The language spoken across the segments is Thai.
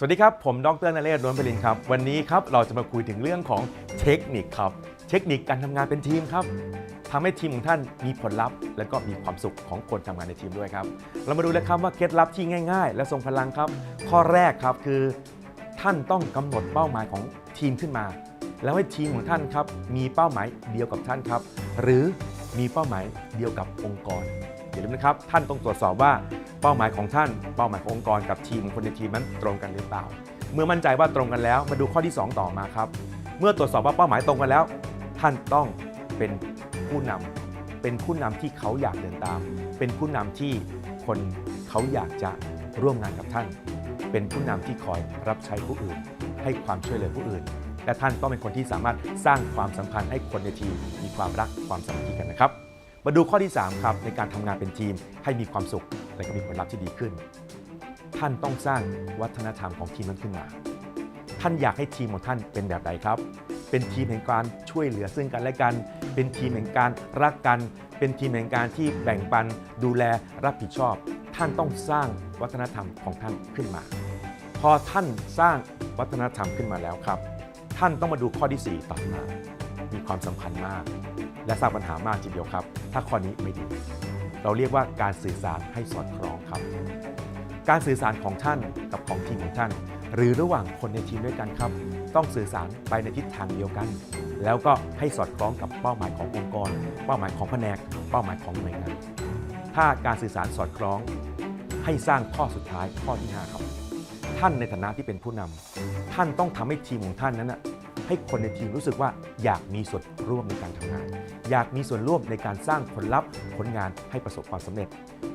สวัสดีครับ ผมดรนเรศนวลพลินครับ วันนี้ครับเราจะมาคุยถึงเรื่องของเทคนิคครับ เทคนิคการทำงานเป็นทีมครับทำให้ทีมของท่านมีผลลัพธ์ และก็มีความสุขของคนทำงานในทีมด้วยครับ เรามาดูเลยครับว่าเคล็ดลับที่ง่าย ๆ และทรงพลังครับ ข้อแรกครับคือท่านต้องกำหนดเป้าหมายของทีมขึ้นมา แล้วให้ทีมของท่านครับมีเป้าหมายเดียวกับท่านครับ หรือมีเป้าหมายเดียวกับองค์กร อย่าลืมนะครับ ท่านต้องตรวจสอบว่าเป้าหมายของท่าน เป้าหมายขององค์กรกับทีมของคนในทีมนั้นตรงกันหรือเปล่า เมื่อมั่นใจว่าตรงกันแล้วมาดูข้อที่ 2 ต่อมาครับ เมื่อตรวจสอบว่าเป้าหมายตรงกันแล้ว ท่านต้องเป็นผู้นำเป็นผู้นำที่เขาอยากเดินตาม เป็นผู้นำที่คนเขาอยากจะร่วมงานกับท่าน เป็นผู้นำที่คอยรับใช้ผู้อื่น ให้ความช่วยเหลือผู้อื่น และท่านต้องเป็นคนที่สามารถสร้างความสัมพันธ์ให้คนในทีมมีความรักความสามัคคีกันนะครับ มาดูข้อที่ 3 ครับ ในการทำงานเป็นทีมให้มีความสุข และก็มีผลลัพธ์ที่ดีขึ้น ท่านต้องสร้างวัฒนธรรมของทีมนั้นขึ้นมา ท่านอยากให้ทีมของท่านเป็นแบบใดครับ เป็นทีมแห่งการช่วยเหลือซึ่งกันและกัน เป็นทีมแห่งการรักกัน เป็นทีมแห่งการที่แบ่งปัน ดูแลรับผิดชอบ ท่านต้องสร้างวัฒนธรรมของท่านขึ้นมา พอท่านสร้างวัฒนธรรมขึ้นมาแล้วครับ ท่านต้องมาดูข้อที่ 4 ต่อมา มีความสำคัญมาก และสร้างปัญหามากทีเดียวครับ ถ้าข้อนี้ไม่ดี เราเรียกว่าการสื่อสารให้สอดคล้องครับ การสื่อสารของท่านกับของทีมของท่าน หรือระหว่างคนในทีมด้วยกันครับ ต้องสื่อสารไปในทิศทางเดียวกัน แล้วก็ให้สอดคล้องกับเป้าหมายขององค์กร เป้าหมายของแผนก เป้าหมายของหน่วยงานถ้าการสื่อสารสอดคล้อง ให้สร้างข้อสุดท้ายข้อที่ห้าครับท่านในฐานะที่เป็นผู้นำท่านต้องทำให้ทีมของท่านนั้นนะ ให้คนในทีมรู้สึกว่าอยากมีส่วนร่วมในการทำงาน อยากมีส่วนร่วมในการสร้างผลลัพธ์ผลงานให้ประสบความสำเร็จ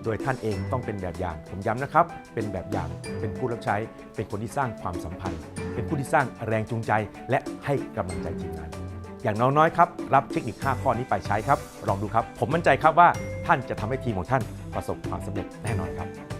โดยท่านเองต้องเป็นแบบอย่าง ผมย้ำนะครับ เป็นแบบอย่างเป็นผู้รับใช้ เป็นคนที่สร้างความสัมพันธ์ เป็นผู้ที่สร้างแรงจูงใจ และให้กำลังใจทีมงานอย่างน้อยๆครับ รับเทคนิค 5 ข้อนี้ไปใช้ครับ ลองดูครับ ผมมั่นใจครับว่าท่านจะทำให้ทีมของท่านประสบความสำเร็จแน่นอนครับ